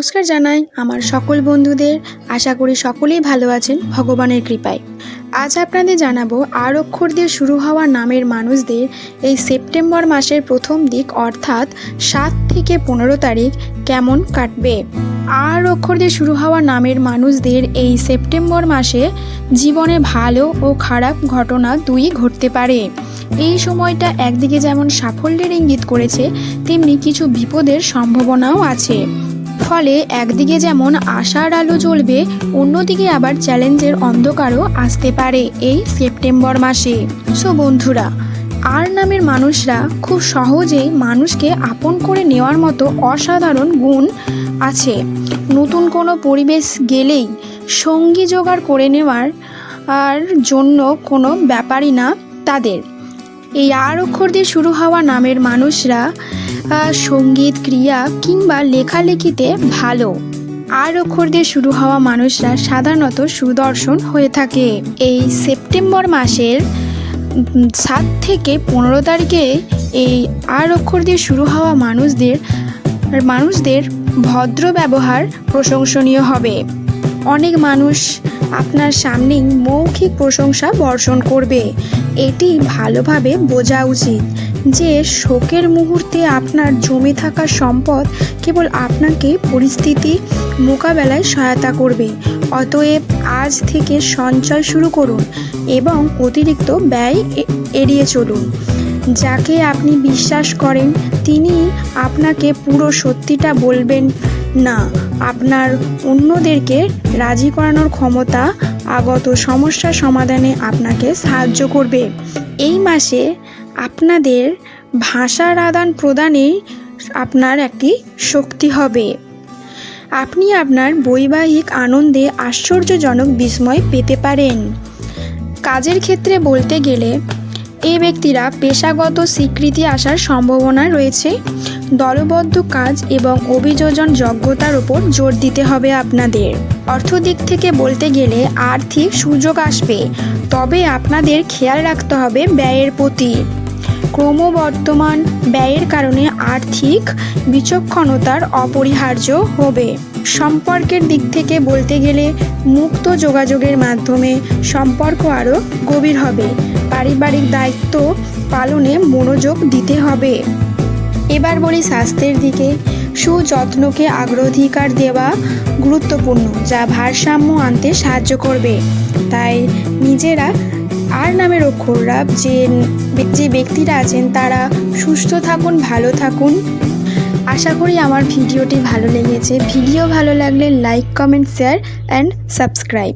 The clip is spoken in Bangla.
নমস্কার জানাই আমার সকল বন্ধুদের। আশা করি সকলেই ভালো আছেন ভগবানের কৃপায়। আজ আপনাদের জানাব আর অক্ষর দিয়ে শুরু হওয়া নামের মানুষদের এই সেপ্টেম্বর মাসের প্রথম দিক অর্থাৎ সাত থেকে পনেরো তারিখ কেমন কাটবে? আর অক্ষর দিয়ে শুরু হওয়া নামের মানুষদের এই সেপ্টেম্বর মাসে জীবনে ভালো ও খারাপ ঘটনা দুই ঘটতে পারে। এই সময়টা একদিকে যেমন সাফল্যের ইঙ্গিত করেছে, তেমনি কিছু বিপদের সম্ভাবনাও আছে। ফলে একদিকে যেমন আশার আলো জ্বলবে, অন্যদিকে আবার চ্যালেঞ্জের অন্ধকারও আসতে পারে এই সেপ্টেম্বর মাসে। সো বন্ধুরা, আর নামের মানুষরা খুব সহজেই মানুষকে আপন করে নেওয়ার মতো অসাধারণ গুণ আছে। নতুন কোনো পরিবেশ গেলেই সঙ্গী জোগাড় করে নেওয়ার, আর জন্য কোনো ব্যাপারই না তাদের। এই আর অক্ষর দিয়ে শুরু হওয়া নামের মানুষরা সংগীত, ক্রিয়া কিংবা লেখালেখিতে ভালো। আর অক্ষর দিয়ে শুরু হওয়া মানুষরা সাধারণত সুদর্শন হয়ে থাকে। এই সেপ্টেম্বর মাসের সাত থেকে পনেরো তারিখে এই আর অক্ষর দিয়ে শুরু হওয়া মানুষদের মানুষদের ভদ্র ব্যবহার প্রশংসনীয় হবে। অনেক মানুষ আপনার সামনেই মৌখিক প্রশংসা বর্ষণ করবে। এটি ভালোভাবে বোঝা উচিত যে শোকের মুহূর্তে আপনার জমে থাকা সম্পদ কেবল আপনাকে পরিস্থিতি মোকাবেলায় সহায়তা করবে। অতএব আজ থেকে সঞ্চয় শুরু করুন এবং অতিরিক্ত ব্যয় এড়িয়ে চলুন। যাকে আপনি বিশ্বাস করেন তিনি আপনাকে পুরো সত্যিটা বলবেন। না, আপনার অন্যদেরকে রাজি করানোর ক্ষমতা আগত সমস্যা সমাধানে আপনাকে সাহায্য করবে। এই মাসে আপনাদের ভাষার আদান প্রদানে আপনার একটি শক্তি হবে। আপনি আপনার বৈবাহিক আনন্দে আশ্চর্যজনক বিস্ময় পেতে পারেন। কাজের ক্ষেত্রে বলতে গেলে এই ব্যক্তিরা পেশাগত স্বীকৃতি আসার সম্ভাবনা রয়েছে। দলবদ্ধ কাজ এবং অভিযোজন যোগ্যতার উপর জোর দিতে হবে আপনাদের। অর্থ দিক থেকে বলতে গেলে আর্থিক সুযোগ আসবে, তবে আপনাদের খেয়াল রাখতে হবে ব্যয়ের প্রতি। ক্রমবর্ধমান ব্যয়ের কারণে আর্থিক বিচক্ষণতার অপরিহার্য হবে। সম্পর্কের দিক থেকে বলতে গেলে মুক্ত যোগাযোগের মাধ্যমে সম্পর্ক আরও গভীর হবে। পারিবারিক দায়িত্ব পালনে মনোযোগ দিতে হবে। এবার বলি স্বাস্থ্যের দিকে। সুযত্নকে অগ্রাধিকার দেওয়া গুরুত্বপূর্ণ, যা ভারসাম্য আনতে সাহায্য করবে। তাই নিজেরা আর নামের অক্ষররা যে যে ব্যক্তিরা আছেন তারা সুস্থ থাকুন, ভালো থাকুন। আশা করি আমার ভিডিওটি ভালো লেগেছে। ভিডিও ভালো লাগলে like, comment, share and subscribe